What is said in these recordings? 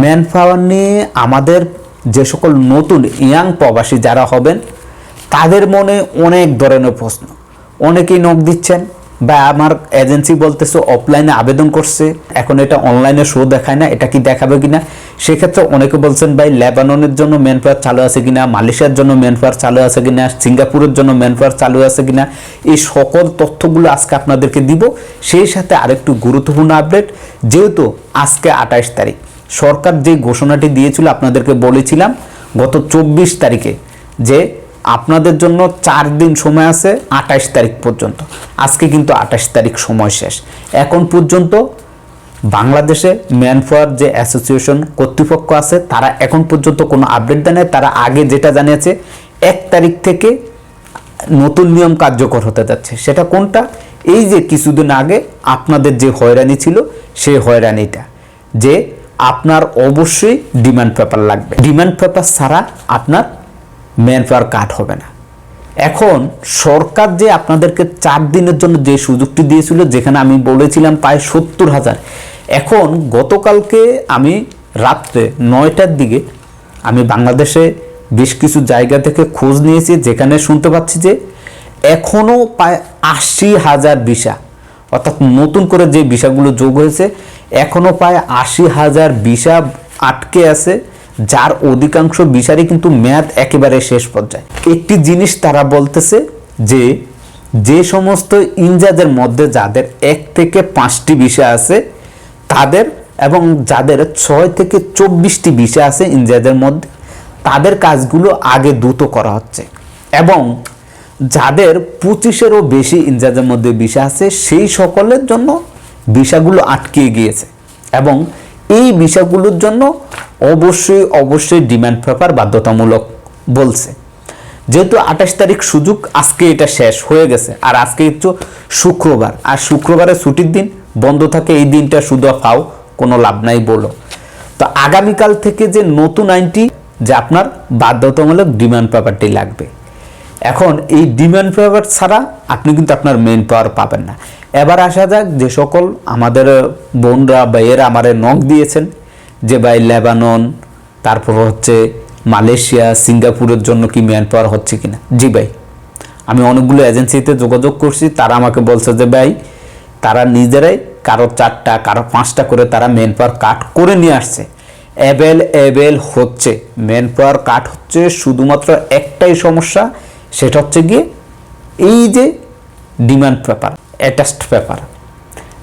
Man power নিয়ে আমাদের যে সকল নতুন ইয়াং প্রবাসী যারা হবেন, তাদের মনে অনেক ধরনের প্রশ্ন। অনেকেই নখ দিচ্ছেন বা আমার এজেন্সি বলতেছে অফলাইনে আবেদন করছে, এখন এটা অনলাইনে শো দেখায় না, এটা কি দেখাবে কিনা? সেক্ষেত্রে অনেকে বলছেন, ভাই, লেবাননের জন্য ম্যান পাওয়ার চালু আছে কিনা, মালয়েশিয়ার জন্য ম্যান পাওয়ার চালু আছে কিনা, সিঙ্গাপুরের জন্য ম্যান পাওয়ার চালু আছে কিনা? এই সকল তথ্যগুলো আজকে আপনাদেরকে দিব। সেই সাথে আরেকটু গুরুত্বপূর্ণ আপডেট যেহেতু আজকে আঠাশ তারিখ। সরকার যে ঘোষণাটি দিয়েছিল, আপনাদেরকে বলেছিলাম গত চব্বিশ তারিখে যে আপনাদের জন্য চার দিন সময় আছে আঠাশ তারিখ পর্যন্ত। আজকে কিন্তু আঠাশ তারিখ সময় শেষ। এখন পর্যন্ত বাংলাদেশে ম্যানফাওয়ার যে অ্যাসোসিয়েশন কর্তৃপক্ষ আছে, তারা এখন পর্যন্ত কোনো আপডেট দেয় নাই। তারা আগে যেটা জানিয়েছে, এক তারিখ থেকে নতুন নিয়ম কার্যকর হতে যাচ্ছে। সেটা কোনটা? এই যে কিছুদিন আগে আপনাদের যে হয়রানি ছিল, সেই হয়রানিটা। যে আপনার অবশ্যই ডিমান্ড পেপার লাগবে। ডিমান্ড পেপার ছাড়া আপনার ম্যান পাওয়ার কাট হবে না। এখন সরকার যে আপনাদেরকে চার দিনের জন্য যে সুযোগটি দিয়েছিল, যেখানে আমি বলেছিলাম প্রায় সত্তর হাজার, এখন গতকালকে আমি রাত্রে নয়টার দিকে আমি বাংলাদেশে বেশ কিছু জায়গা থেকে খোঁজ নিয়েছি, যেখানে শুনতে পাচ্ছি যে এখনও প্রায় আশি হাজার ভিসা অর্থাৎ নতুন করে যে ভিসাগুলো যোগ হয়েছে এখনও প্রায় আশি হাজার ভিসা আটকে আছে, যার অধিকাংশ ভিসারই কিন্তু মেয়াদ একেবারে শেষ পর্যায়ে। একটি জিনিস তারা বলতেছে যে যে সমস্ত ইনজাজের মধ্যে যাদের এক থেকে পাঁচটি ভিসা আছে, তাদের এবং যাদের ছয় থেকে চব্বিশটি ভিসা আছে ইনজাজের মধ্যে, তাদের কাজগুলো আগে দ্রুত করা হচ্ছে। এবং যাদের পঁচিশেরও বেশি ইনজাজের মধ্যে ভিসা আছে, সেই সকলের জন্য ভিসাগুলো আটকে গিয়েছে। এবং এই ভিসাগুলোর জন্য অবশ্যই অবশ্যই ডিমান্ড পেপার বাধ্যতামূলক বলছে। যেহেতু আঠাশ তারিখ সুযোগ, আজকে এটা শেষ হয়ে গেছে। আর আজকে হচ্ছে শুক্রবার। আর শুক্রবারে ছুটির দিন, বন্ধ থাকে, এই দিনটা শুধু ফাও, কোনো লাভ নাই বলো। তো আগামীকাল থেকে যে নতুন আইনটি, যে আপনার বাধ্যতামূলক ডিমান্ড পেপারটি লাগবে। এখন এই ডিমান্ড পেপার ছাড়া আপনি কিন্তু আপনার মেন পাওয়ার পাবেন না। এবার আসা যাক যে সকল আমাদের বোনরা বা এরা আমাদের নখ দিয়েছেন যে ভাই লেবানন, তারপর হচ্ছে মালয়েশিয়া, সিঙ্গাপুরের জন্য কি ম্যান পাওয়ার হচ্ছে কিনা। জি ভাই, আমি অনেকগুলো এজেন্সিতে যোগাযোগ করছি, তারা আমাকে বলছে যে ভাই, তারা নিজেরাই কারও চারটা, কারও পাঁচটা করে তারা ম্যান পাওয়ার কাট করে নিয়ে আসছে। অ্যাভেল অ্যাভেল হচ্ছে। ম্যান পাওয়ার কাট হচ্ছে শুধুমাত্র একটাই সমস্যা সেটা হচ্ছে গিয়ে এই যে ডিমান্ড পেপার অ্যাটাচড পেপার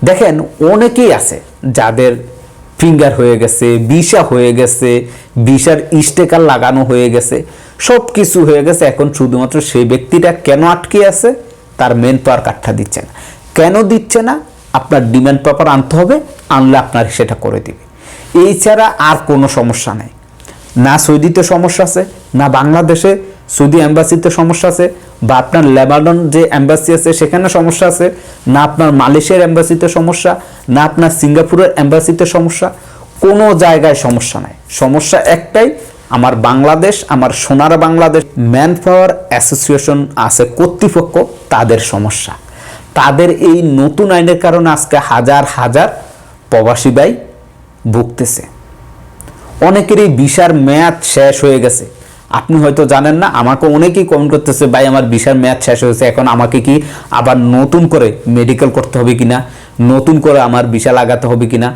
দেখেন, অনেকেই আছে যাদের ফিঙ্গার হয়ে গেছে, ভিসা হয়ে গেছে, ভিসার স্টেকার লাগানো হয়ে গেছে সব কিছু হয়ে গেছে। এখন শুধুমাত্র সেই ব্যক্তিটা কেন আটকে আছে? তার মেন পাওয়ার কার্ডটা দিচ্ছে না। কেন দিচ্ছে না? আপনার ডিমান্ড পেপার আনতে হবে, আনলে আপনার সেটা করে দিবে। এই ছাড়া আর কোনো সমস্যা নাই। না সৌদিতে সমস্যা আছে, না বাংলাদেশে সৌদি অ্যাম্বাসিতে সমস্যা আছে বা আপনার লেবানন যে অ্যাম্বাসি আছে সেখানে সমস্যা আছে, না আপনার মালয়েশিয়ার অ্যাম্বাসিতে সমস্যা, না আপনার সিঙ্গাপুরের অ্যাম্বাসিতে সমস্যা, কোনো জায়গায় সমস্যা নাই। সমস্যা একটাই, আমার বাংলাদেশ, আমার সোনার বাংলাদেশ ম্যান পাওয়ার অ্যাসোসিয়েশন আছে কর্তৃপক্ষ, তাদের সমস্যা। তাদের এই নতুন আইনের কারণে আজকে হাজার হাজার প্রবাসী ভাই ভুগতেছে। অনেকেরই ভিসার মেয়াদ শেষ হয়ে গেছে। আপনি হয়তো জানেন না, আমাকে অনেকেই কমেন্ট করতেছে, ভাই, আমার ভিসার মেয়াদ শেষ হয়েছে, এখন আমাকে কি আবার নতুন করে মেডিকেল করতে হবে কি না নতুন করে আমার ভিসা লাগাতে হবে কিনা?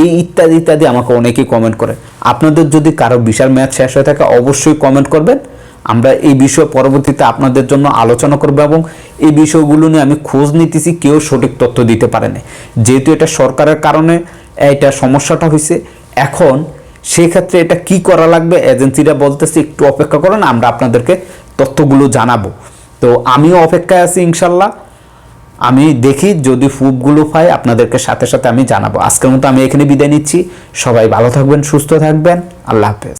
এই ইত্যাদি ইত্যাদি আমাকে অনেকেই কমেন্ট করে। আপনাদের যদি কারও ভিসার মেয়াদ শেষ হয়ে থাকে, অবশ্যই কমেন্ট করবেন। আমরা এই বিষয়ে পরবর্তীতে আপনাদের জন্য আলোচনা করব এবং এই বিষয়গুলো নিয়ে আমি খোঁজ নিতেছি, কেউ সঠিক তথ্য দিতে পারেনি। যেহেতু এটা সরকারের কারণে, এটা সমস্যাটা হয়েছে এখন সেক্ষেত্রে এটা কি করা লাগবে? এজেন্সিরা বলতেছে, একটু অপেক্ষা করেন, আমরা আপনাদেরকে তথ্যগুলো জানাব। তো আমিও অপেক্ষায় আছি ইনশাল্লাহ। আমি দেখি যদি ফুপগুলো পাই, আপনাদেরকে সাথে সাথে আমি জানাব। আজকের মতো আমি এখানে বিদায় নিচ্ছি। সবাই ভালো থাকবেন, সুস্থ থাকবেন। আল্লাহ হাফেজ।